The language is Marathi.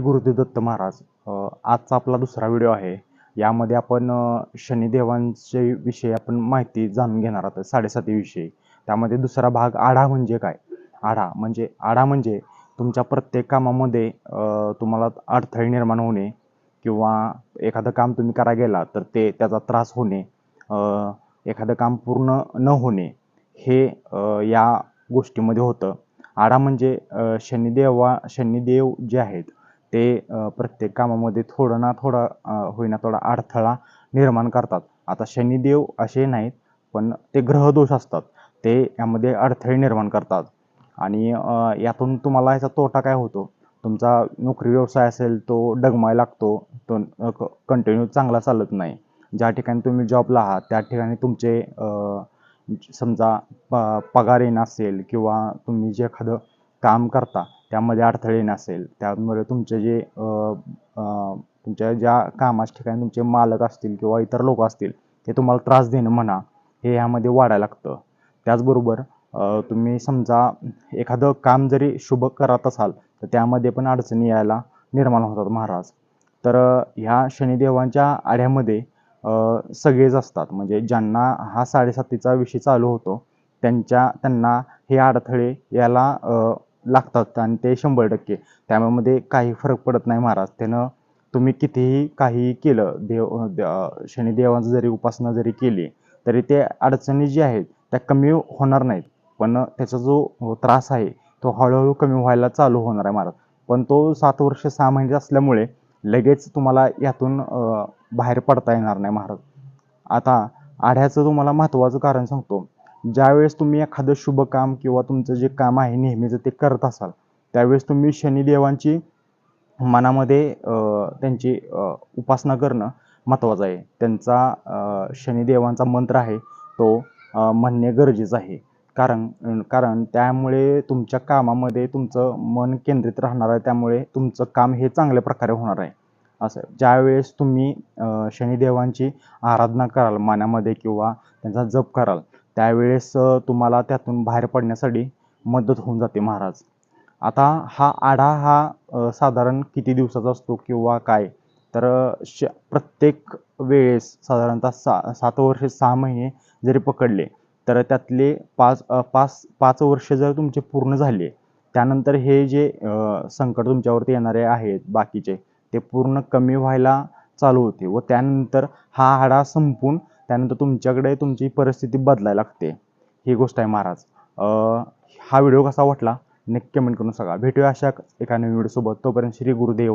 गुरुदेव दत्त महाराज आजचा आपला दुसरा व्हिडिओ आहे. यामध्ये आपण शनिदेवांच्या शनिदेवांचे विषयी आपण माहिती जाणून घेणार आहोत साडेसातीविषयी त्यामध्ये दुसरा भाग आढा म्हणजे काय? आढा म्हणजे आढा म्हणजे तुमच्या प्रत्येक कामामध्ये तुम्हाला अडथळे निर्माण होणे किंवा एखादं काम तुम्ही करा गेला तर ते त्याचा त्रास होणे एखादं काम पूर्ण न होणे हे या गोष्टीमध्ये होतं. आढा म्हणजे शनिदेवा शनिदेव जे आहेत ते प्रत्येक कामामध्ये थोडं ना थोडा होईना थोडा अडथळा निर्माण करतात. आता शनिदेव असे नाहीत पण ते ग्रहदोष असतात. ते यामध्ये अडथळे निर्माण करतात. आणि यातून तुम्हाला याचा तोटा काय होतो? तुमचा नोकरी व्यवसाय असेल तो डगमाय लागतो तो कंटिन्यू चांगला चालत नाही. ज्या ठिकाणी तुम्ही जॉबला आहात त्या ठिकाणी तुमचे समजा प पगार येणं असेल किंवा तुम्ही जे एखादं काम करता त्यामध्ये अडथळे येणं असेल त्यामुळे तुमचे जे तुमच्या ज्या कामाच्या ठिकाणी तुमचे मालक असतील किंवा इतर लोक असतील ते तुम्हाला त्रास देणं म्हणा हे ह्यामध्ये वाढायला लागतं. त्याचबरोबर तुम्ही समजा एखादं काम जरी शुभ करत असाल तर त्यामध्ये पण अडचणी यायला निर्माण होतात महाराज. तर ह्या शनिदेवांच्या आड्यामध्ये सगळेच असतात. म्हणजे ज्यांना हा साडेसातीचा विषय चालू होतो त्यांच्या त्यांना हे अडथळे याला लागतात आणि ते शंभर टक्के. त्यामध्ये काही फरक पडत नाही महाराज. त्यानं तुम्ही कितीही काहीही केलं देव द- शनिदेवांचं जरी उपासना जरी केली तरी ते अडचणी जी आहेत त्या कमी होणार नाहीत. पण त्याचा जो त्रास आहे तो हळूहळू कमी व्हायला चालू होणार आहे महाराज. पण तो सात वर्ष सहा महिने असल्यामुळे लगेच तुम्हाला यातून अ, बाहेर पडता येणार नाही महाराज. आता आढ्याचं तुम्हाला महत्त्वाचं कारण सांगतो. ज्यावेळेस तुम्ही एखादं शुभ काम किंवा तुमचं जे काम आहे नेहमीचं ते करत असाल त्यावेळेस तुम्ही शनिदेवांची मनामध्ये त्यांची उपासना करणं महत्त्वाचं आहे. त्यांचा शनिदेवांचा मंत्र आहे तो म्हणणे गरजेचं आहे. कारण कारण त्यामुळे तुमच्या कामामध्ये तुमचं मन केंद्रित राहणार आहे त्यामुळे तुमचं काम हे चांगल्या प्रकारे होणार आहे. असं ज्यावेळेस तुम्ही शनिदेवांची आराधना कराल मनामध्ये किंवा त्यांचा जप कराल त्यावेळेस तुम्हाला त्यातून बाहेर पडण्यासाठी मदत होऊन जाते महाराज. आता हा आढा हा साधारण किती दिवसाचा असतो किंवा काय? तर श प्रत्येक वेळेस साधारणतः सा सात वर्षे सहा महिने जरी पकडले तर त्यातले पाच पाच पाच वर्ष जर तुमचे पूर्ण झाले त्यानंतर हे जे संकट तुमच्यावरती येणारे आहेत बाकीचे ते पूर्ण कमी व्हायला चालू होते व त्यानंतर हा आढा संपून त्यानंतर तुमच्याकडे तुमची परिस्थिती बदलायला लागते. ही गोष्ट आहे महाराज. हा व्हिडिओ कसा वाटला? नक्की कमेंट करून सांगा. भेटूया अशा एका नवीन व्हिडिओसोबत तोपर्यंत श्री गुरुदेव.